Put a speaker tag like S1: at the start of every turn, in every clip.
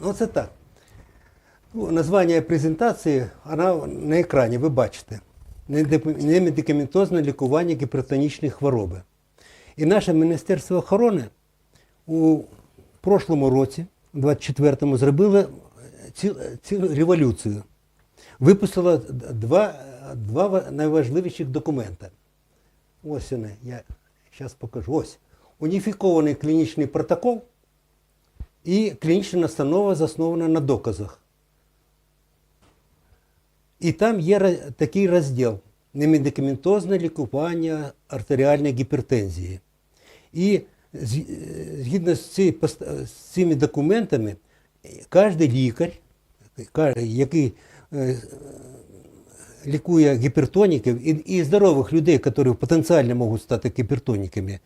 S1: Ну, це так. Ну, названня презентації, вона на екрані, ви бачите. Немедикаментозне лікування гіпертонічної хвороби. І наше Міністерство охорони у прошлому році, у 24-му, зробило ці- цілу революцію. Випустило два, два ва- найважливіших документа. Ось вони, я зараз покажу. Ось. Уніфікований клінічний протокол і клінічна настанова заснована на доказах. І там є такий розділ немедикаментозне лікування артеріальної гіпертензії. І е, згідно з, цими документами, кожен лікар, який е, лікує гіпертоніків і, здорових людей, які потенціально можуть стати гіпертоніками,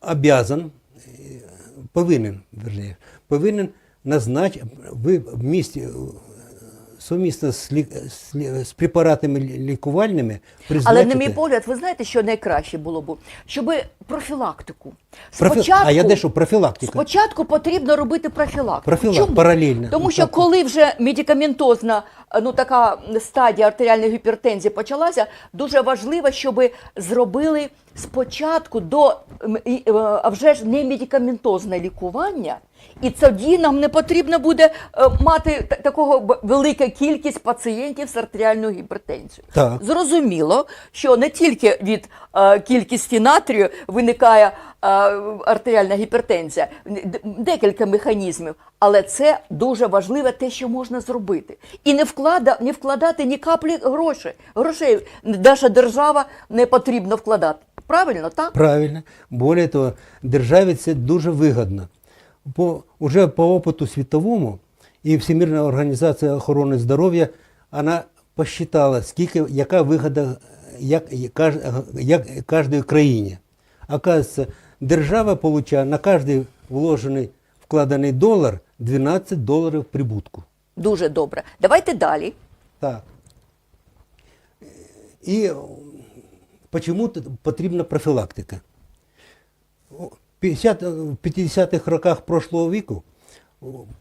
S1: обязан, повинен, верніше, повинен назначити, ви в місті е, сумісно з, лі, з, з препаратами лі- лікувальними
S2: Але на мій погляд, ви знаєте, що найкраще було б, щоб профілактику.
S1: Профі-
S2: Спочатку,
S1: А я де що, профілактика?
S2: спочатку потрібно робити профілактику.
S1: Профілак-
S2: Чому?
S1: паралельно.
S2: Тому
S1: Ну,
S2: що коли вже медикаментозна ну, така стадія артеріальної гіпертензії почалася, дуже важливо, щоб зробили спочатку до е, а вже ж не медикаментозне лікування. І тоді нам не потрібно буде е, мати такого велика кількість пацієнтів з артеріальною гіпертензією.
S1: Так.
S2: Зрозуміло, що не тільки від е, кількості натрію виникає артеріальна гіпертензія, декілька механізмів, але це дуже важливе те, що можна зробити. І не, вклада, не вкладати ні каплі грошей. Грошей наша держава не потрібно вкладати. Правильно, так?
S1: Правильно. Более того, державі це дуже вигідно. По, уже по опиту світовому і Всемирна організація охорони здоров'я вона посчитала, скільки, яка вигода як, як, як кожної країні. Оказується, держава получає на кожний вложений вкладений долар 12 доларів прибутку.
S2: Дуже добре. Давайте далі.
S1: Так. І чому потрібна профілактика? У 50 в 50-х роках прошлого віку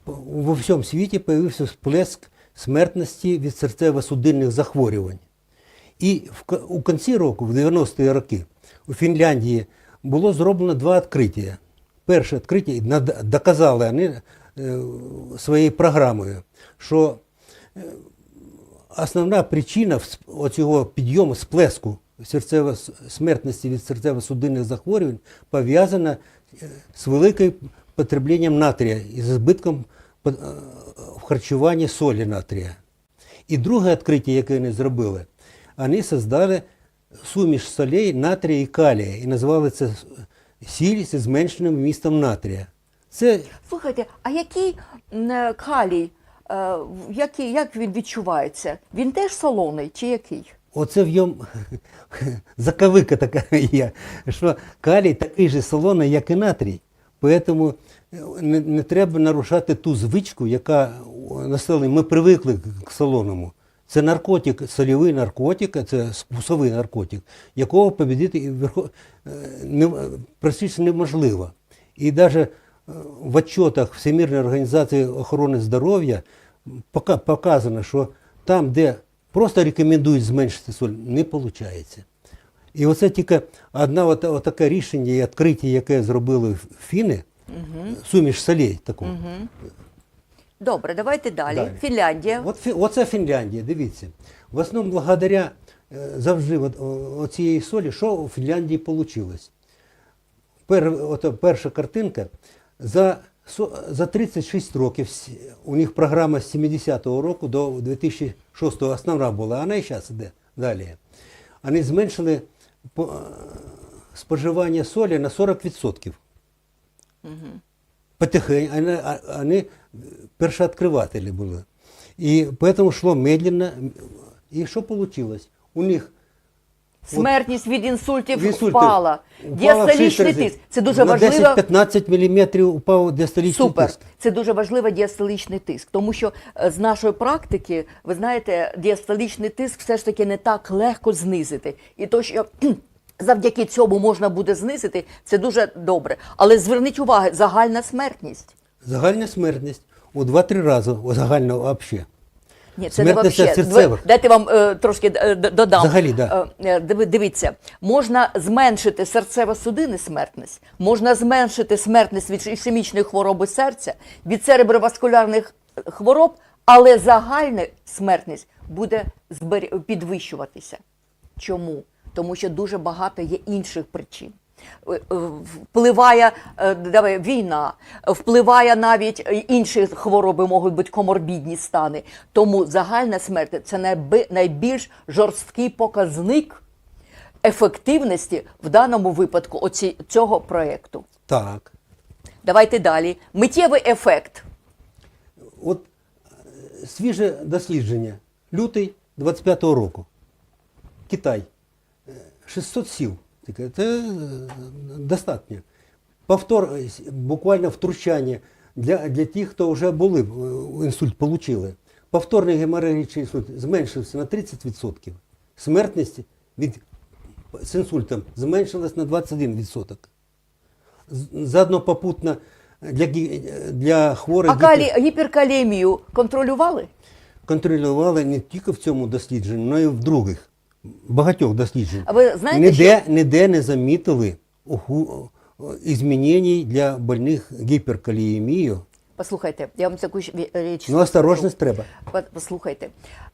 S1: во всьому світі з'явився сплеск смертності від серцево-судинних захворювань. І в, у кінці року, в 90-ті роки, у Фінляндії було зроблено два відкриття. Перше відкриття доказали вони е, своєю програмою, що е, основна причина оцього підйому сплеску смертності від серцево-судинних захворювань пов'язана е, з великим потребленням натрія і з збитком в харчуванні солі натрія. І друге відкриття, яке вони зробили, вони создали суміш солей натрія і калія і назвали це сіль зі зменшеним вмістом натрія. Це
S2: Слухайте, а який м, е, калій, е, який, як він відчувається? Він теж солоний чи який?
S1: Оце в ньому заковика така є, що калій такий же солоний, як і натрій. Тому не, не треба нарушати ту звичку, яка населення, ми привикли к солоному. Це наркотик, сольовий наркотик, це спусовий наркотик, якого побідити е, простіше неможливо. І навіть в отчетах Всемирної організації охорони здоров'я показано, що там, де просто рекомендують зменшити соль, не виходить. І оце тільки одне таке рішення і відкриття, яке зробили фіни, суміш солей таку.
S2: Добре, давайте далі.
S1: Далі.
S2: Фінляндія.
S1: От, оце Фінляндія, дивіться. В основному благодаря е, завжди от, о- оцієї солі, що у Фінляндії вийшло? Пер, ото перша картинка. За, за 36 років у них програма з 70-го року до 2006-го основна була, а вона і зараз йде далі. Вони зменшили е, споживання солі на 40%. Потихоньку, вони, а- вони першооткривателі були. І поэтому йшло медленно. І що вийшло? У них
S2: Смертність від інсультів
S1: в інсульті
S2: впала.
S1: впала
S2: Діастолічний тиск. Це дуже
S1: на
S2: важливо.
S1: 10-15 мм упав діастолічний
S2: Супер.
S1: тиск.
S2: Це дуже важливо діастолічний тиск, тому що з нашої практики, ви знаєте, діастолічний тиск все ж таки не так легко знизити. І то, що завдяки цьому можна буде знизити, це дуже добре. Але зверніть увагу, загальна смертність.
S1: Загальна смертність у 2-3 рази о, загально взагалі.
S2: Ні, це не
S1: Смертність
S2: вообще.
S1: серцевих.
S2: Дайте вам е, трошки е, додам.
S1: Взагалі, да.
S2: Е, е, Дивіться, можна зменшити серцево-судинну смертність, можна зменшити смертність від ішемічної хвороби серця, від цереброваскулярних хвороб, але загальна смертність буде підвищуватися. Чому? Тому що дуже багато є інших причин. Е, е, Впливає е, давай, війна, впливає навіть інші хвороби, можуть бути коморбідні стани. Тому загальна смерть це найбільш жорсткий показник ефективності в даному випадку оці, цього проєкту.
S1: Так.
S2: Давайте далі. Миттєвий ефект.
S1: От свіже дослідження. Лютий 25-го року. Китай. Е, 600 сіл. Таке, Це е, достатньо. Повтор, е, буквально втручання для, для тих, хто вже були, е, інсульт отримали. Повторний геморрагічний інсульт зменшився на 30%. Смертність від, з інсультом зменшилась на 21%. З- Заодно попутно для, для хворих
S2: А калі, гіперкалемію контролювали?
S1: контролювали не тільки в цьому дослідженні, але й в других багатьох дослідженнях.
S2: А ви знаєте,
S1: ніде, ніде не замітили уху- змінень для больних гіперкаліємією.
S2: Послухайте, я вам таку річ.
S1: Ну, осторожність треба.
S2: Послухайте,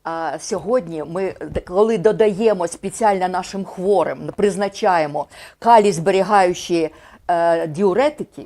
S2: а, сьогодні ми, коли додаємо спеціально нашим хворим, призначаємо калій зберігаючі е, діуретики,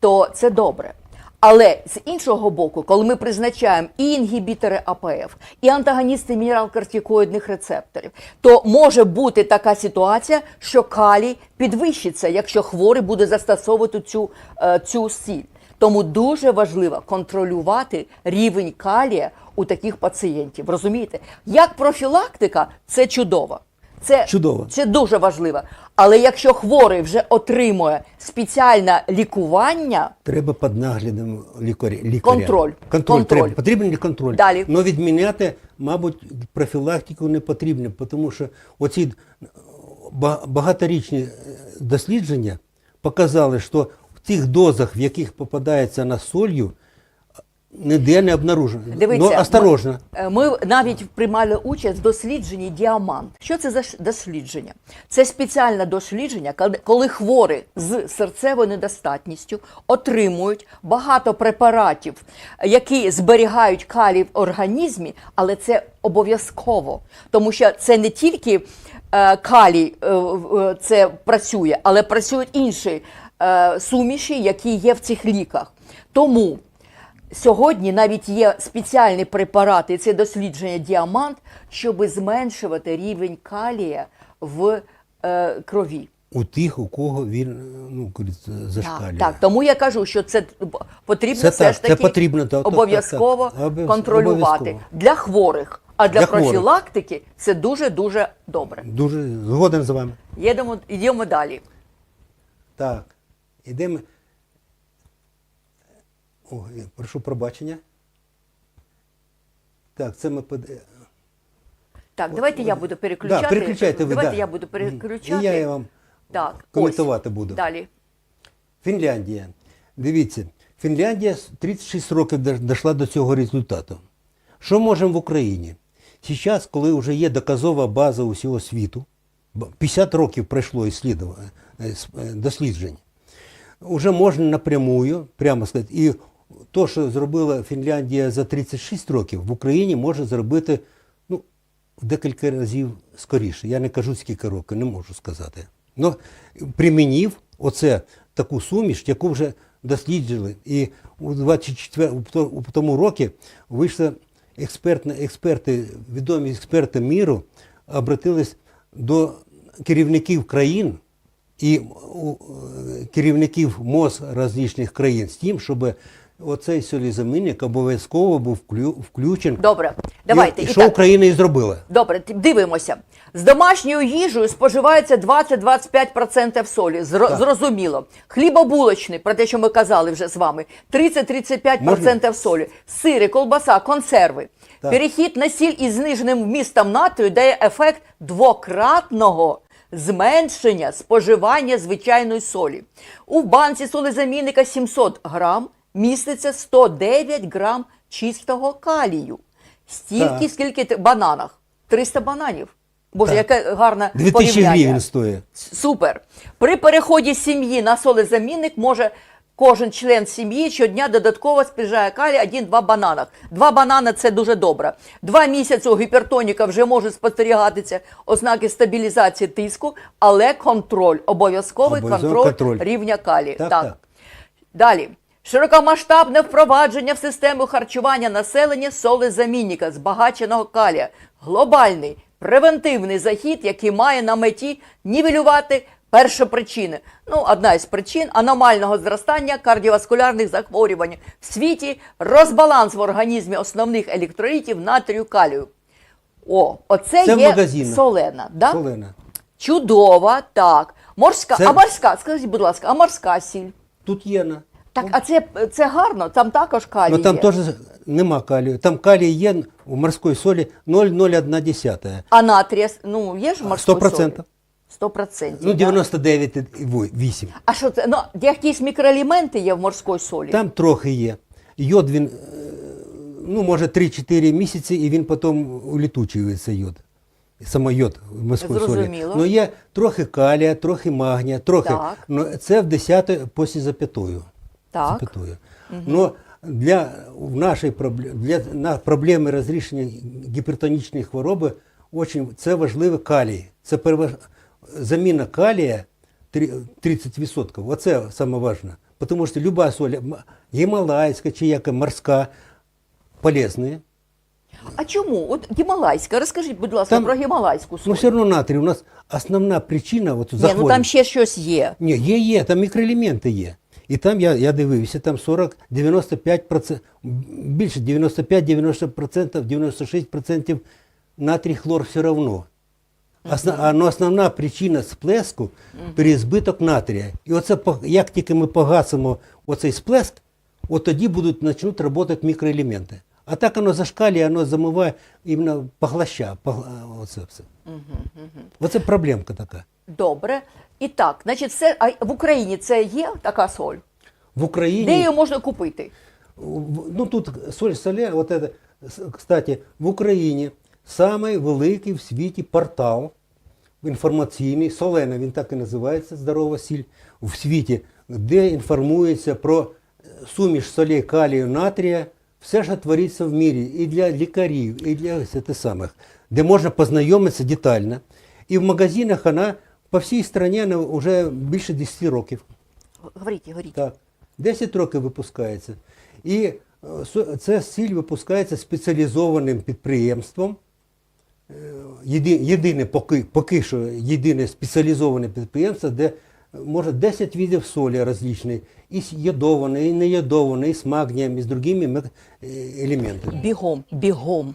S2: то це добре. Але з іншого боку, коли ми призначаємо і інгібітори АПФ, і антагоністи мінерал-кортикоїдних рецепторів, то може бути така ситуація, що калій підвищиться, якщо хворий буде застосовувати цю, е, цю сіль. Тому дуже важливо контролювати рівень калія у таких пацієнтів. Розумієте? Як профілактика, це чудово. Це,
S1: Чудово.
S2: це дуже важливо. Але якщо хворий вже отримує спеціальне лікування,
S1: Треба під наглядом лікаря. лікаря.
S2: Контроль.
S1: Контроль.
S2: Контроль.
S1: Треба. Потрібен контроль.
S2: Далі.
S1: Но відміняти, мабуть, профілактику не потрібно, тому що оці ба- багаторічні е, дослідження показали, що в тих дозах, в яких попадається на солью, ніде не обнаружено.
S2: Дивіться,
S1: Ну, осторожно.
S2: Ми, е, ми навіть приймали участь в дослідженні діамант. Що це за дослідження? Це спеціальне дослідження, коли- хворі з серцевою недостатністю отримують багато препаратів, які зберігають калій в організмі, але це обов'язково, тому що це не тільки е, калій е, це працює, але працюють інші е, суміші, які є в цих ліках. Тому Сьогодні навіть є спеціальні препарати, це дослідження діамант, щоб зменшувати рівень калія в е, крові.
S1: У тих, у кого він ну, зашкалює.
S2: Так, так, тому я кажу, що це потрібно
S1: Це
S2: все
S1: так,
S2: ж
S1: це
S2: таки
S1: потрібно, так,
S2: обов'язково
S1: так, так.
S2: Контролювати
S1: обов'язково.
S2: для хворих. А для,
S1: Для хворих.
S2: профілактики це дуже дуже добре.
S1: Дуже згоден з вами.
S2: Їдемо, йдемо далі.
S1: Так, ідемо. О, я прошу пробачення. Так, це ми под...
S2: Так, давайте я буду переключати.
S1: Да, переключайте ви,
S2: давайте
S1: да.
S2: я буду переключати.
S1: І я вам
S2: так,
S1: коментувати
S2: ось.
S1: буду.
S2: Далі.
S1: Фінляндія. Дивіться, Фінляндія 36 років дійшла до цього результату. Що можемо в Україні? Зараз, коли вже є доказова база усього світу, 50 років пройшло е, е, досліджень, вже можна напрямую, прямо сказати, і то, що зробила Фінляндія за 36 років, в Україні може зробити ну, в декілька разів скоріше. Я не кажу скільки років, не можу сказати. Ну, примінів оце таку суміш, яку вже досліджили. І у 24 у тому році вийшли експертні, експерти, відомі експерти міру, обратились до керівників країн і е, керівників МОЗ различних країн з тим, щоб оцей солізамінник обов'язково був вклю, включен.
S2: Добре, давайте.
S1: І, і
S2: І
S1: що
S2: так.
S1: Україна і зробила?
S2: Добре, т- дивимося. З домашньою їжею споживається 20-25% солі. Зро- Зрозуміло. Хлібобулочний, про те, що ми казали вже з вами, 30-35% солі. Сири, колбаса, консерви.
S1: Так.
S2: Перехід на сіль із зниженим вмістом натрію дає ефект двократного зменшення споживання звичайної солі. У банці солезамінника 700 грам міститься 109 грам чистого калію. Стільки,
S1: Так.
S2: скільки ти- бананах? 300 бананів. Боже,
S1: Так.
S2: яке гарне
S1: 2000
S2: порівняння.
S1: гривень стоїть.
S2: Супер. При переході сім'ї на солезамінник може кожен член сім'ї щодня додатково споживає калій 1-2 бананах. Два банани це дуже добре. Два місяці у гіпертоніка вже можуть спостерігатися ознаки стабілізації тиску, але контроль, обов'язковий
S1: Обов'язковий
S2: контроль,
S1: контроль.
S2: рівня калію.
S1: Так, так.
S2: Далі. Широкомасштабне впровадження в систему харчування населення солезамінника, збагаченого калія. Глобальний превентивний захід, який має на меті нівелювати першопричини. Ну, одна із причин аномального зростання кардіоваскулярних захворювань в світі, розбаланс в організмі основних електролітів натрію калію. О, оце
S1: Це
S2: є
S1: магазинах.
S2: солена. Да?
S1: Солена.
S2: Чудова, так. Морська,
S1: Це-
S2: а морська, скажіть, будь ласка, а морська сіль?
S1: Тут є на.
S2: Так, а це, це гарно, там також калій
S1: Ну там
S2: є.
S1: теж нема калію. Там калій є у морської солі 0,01.
S2: А натрія, ну, є ж в морській
S1: 100%.
S2: солі? 100%.
S1: Ну,
S2: да?
S1: 99,8.
S2: А що це? Ну, якісь мікроелементи є в морській солі?
S1: Там трохи є. Йод він, е, ну, може 3-4 місяці, і він потім улітучується йод. Саме йод в морській солі.
S2: Зрозуміло.
S1: Ну, є трохи калія, трохи магнія, трохи.
S2: Так.
S1: Ну, це в 10 після запятою.
S2: Так.
S1: Запятую. Но для в нашій для на проблеми розрішення гіпертонічної хвороби очень, це важливий калій. Це переваж... заміна калія три- 30%. Оце саме важливе. Тому що люба соль, гімалайська чи яка морська, полезні.
S2: А чому? От гімалайська, розкажіть, будь ласка,
S1: Там-
S2: про гімалайську соль.
S1: Ну все одно натрій. У нас основна причина от,
S2: Ні, ну там ще щось є.
S1: Ні, є, є, там мікроелементи є. І там я, я дивився, там 40, 95%, більше 95-90%, 96% натрій хлор все одно. А, ну, основна причина сплеску переізбиток натрія. І оце як тільки ми погасимо оцей сплеск, от тоді будуть почнуть працювати мікроелементи. А так воно зашкалює, воно замиває, іменно поглощає. Погла... Оце все. Оце проблемка така.
S2: Добре. І так, значить, все, а в Україні це є така соль?
S1: В Україні.
S2: Де її можна купити?
S1: Ну тут соль соля, вот это, кстати, в Україні самий великий в світі портал інформаційний, Солена, він так і називається, здорова сіль в світі, де інформується про е, суміш солей калію, натрія, все, що твориться в мірі, і для лікарів, і для самих, де можна познайомитися детально. І в магазинах вона по всій країні вже більше 10 років.
S2: Говоріть, говоріть.
S1: Так. 10 років випускається. І е, ця сіль випускається спеціалізованим підприємством. Е, єди- Єдине, поки, поки що єдине спеціалізоване підприємство, де може 10 видів солі різні, і з і нейодованої, і з магнієм, і з другими е, елементами.
S2: Бігом, бігом.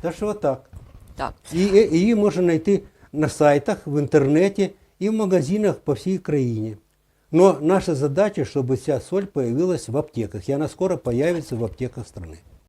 S1: Так що отак.
S2: Так.
S1: І, і її можна знайти на сайтах, в интернете и в магазинах по всей країні. Но наша задача, чтобы вся соль появилась в аптеках. И она скоро появится в аптеках страны.